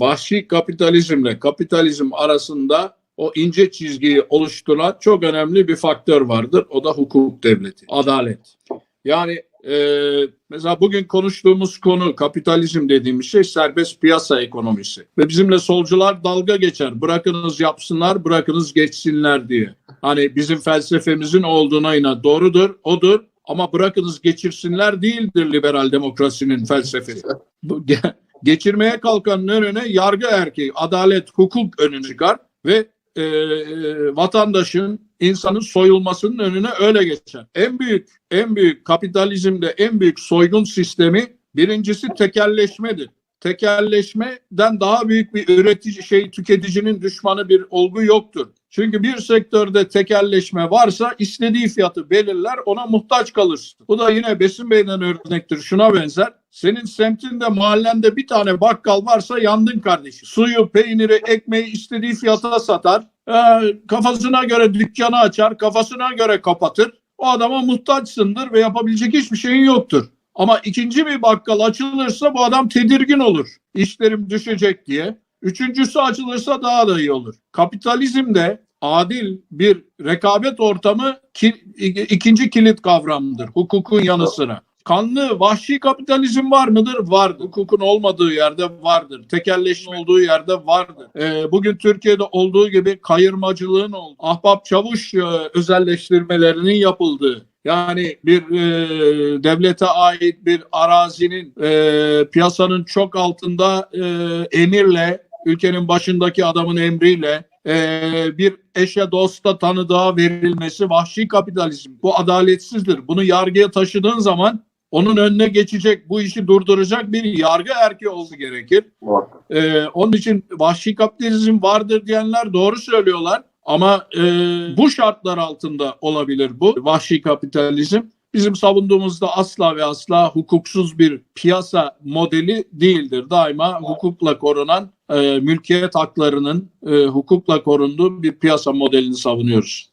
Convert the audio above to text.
vahşi kapitalizmle kapitalizm arasında o ince çizgiyi oluşturan çok önemli bir faktör vardır. O da hukuk devleti, adalet. Yani e, mesela bugün konuştuğumuz konu kapitalizm dediğimiz şey serbest piyasa ekonomisi. Ve bizimle solcular dalga geçer. Bırakınız yapsınlar, bırakınız geçsinler diye. Hani bizim felsefemizin olduğuna inan doğrudur, odur. Ama bırakınız geçirsinler değildir liberal demokrasinin felsefesi. Geçirmeye kalkanın önüne yargı erkeği, adalet, hukuk önüne çıkar ve e, vatandaşın, insanın soyulmasının önüne öyle geçer. En büyük, en büyük kapitalizmde en büyük soygun sistemi birincisi tekelleşmedir. Tekelleşmeden daha büyük bir üretici şey tüketicinin düşmanı bir olgu yoktur. Çünkü bir sektörde tekelleşme varsa istediği fiyatı belirler ona muhtaç kalırsın. Bu da yine Besin Bey'den örnektir şuna benzer. Senin semtinde mahallende bir tane bakkal varsa yandın kardeşim. Suyu, peyniri, ekmeği istediği fiyata satar. Ee, kafasına göre dükkanı açar, kafasına göre kapatır. O adama muhtaçsındır ve yapabilecek hiçbir şeyin yoktur. Ama ikinci bir bakkal açılırsa bu adam tedirgin olur. İşlerim düşecek diye. Üçüncüsü açılırsa daha da iyi olur. Kapitalizmde adil bir rekabet ortamı ki, ikinci kilit kavramdır hukukun yanı sıra. Kanlı vahşi kapitalizm var mıdır? Vardır. Hukukun olmadığı yerde vardır. Tekelleşme olduğu yerde vardır. Ee, bugün Türkiye'de olduğu gibi kayırmacılığın ahbap çavuş e, özelleştirmelerinin yapıldığı, yani bir e, devlete ait bir arazinin e, piyasanın çok altında e, emirle, ülkenin başındaki adamın emriyle e, bir eşe dosta tanıdığa verilmesi vahşi kapitalizm. Bu adaletsizdir. Bunu yargıya taşıdığın zaman onun önüne geçecek, bu işi durduracak bir yargı erkeği olması gerekir. Ee, onun için vahşi kapitalizm vardır diyenler doğru söylüyorlar. Ama e, bu şartlar altında olabilir bu vahşi kapitalizm. Bizim savunduğumuzda asla ve asla hukuksuz bir piyasa modeli değildir. Daima hukukla korunan e, mülkiyet haklarının e, hukukla korunduğu bir piyasa modelini savunuyoruz.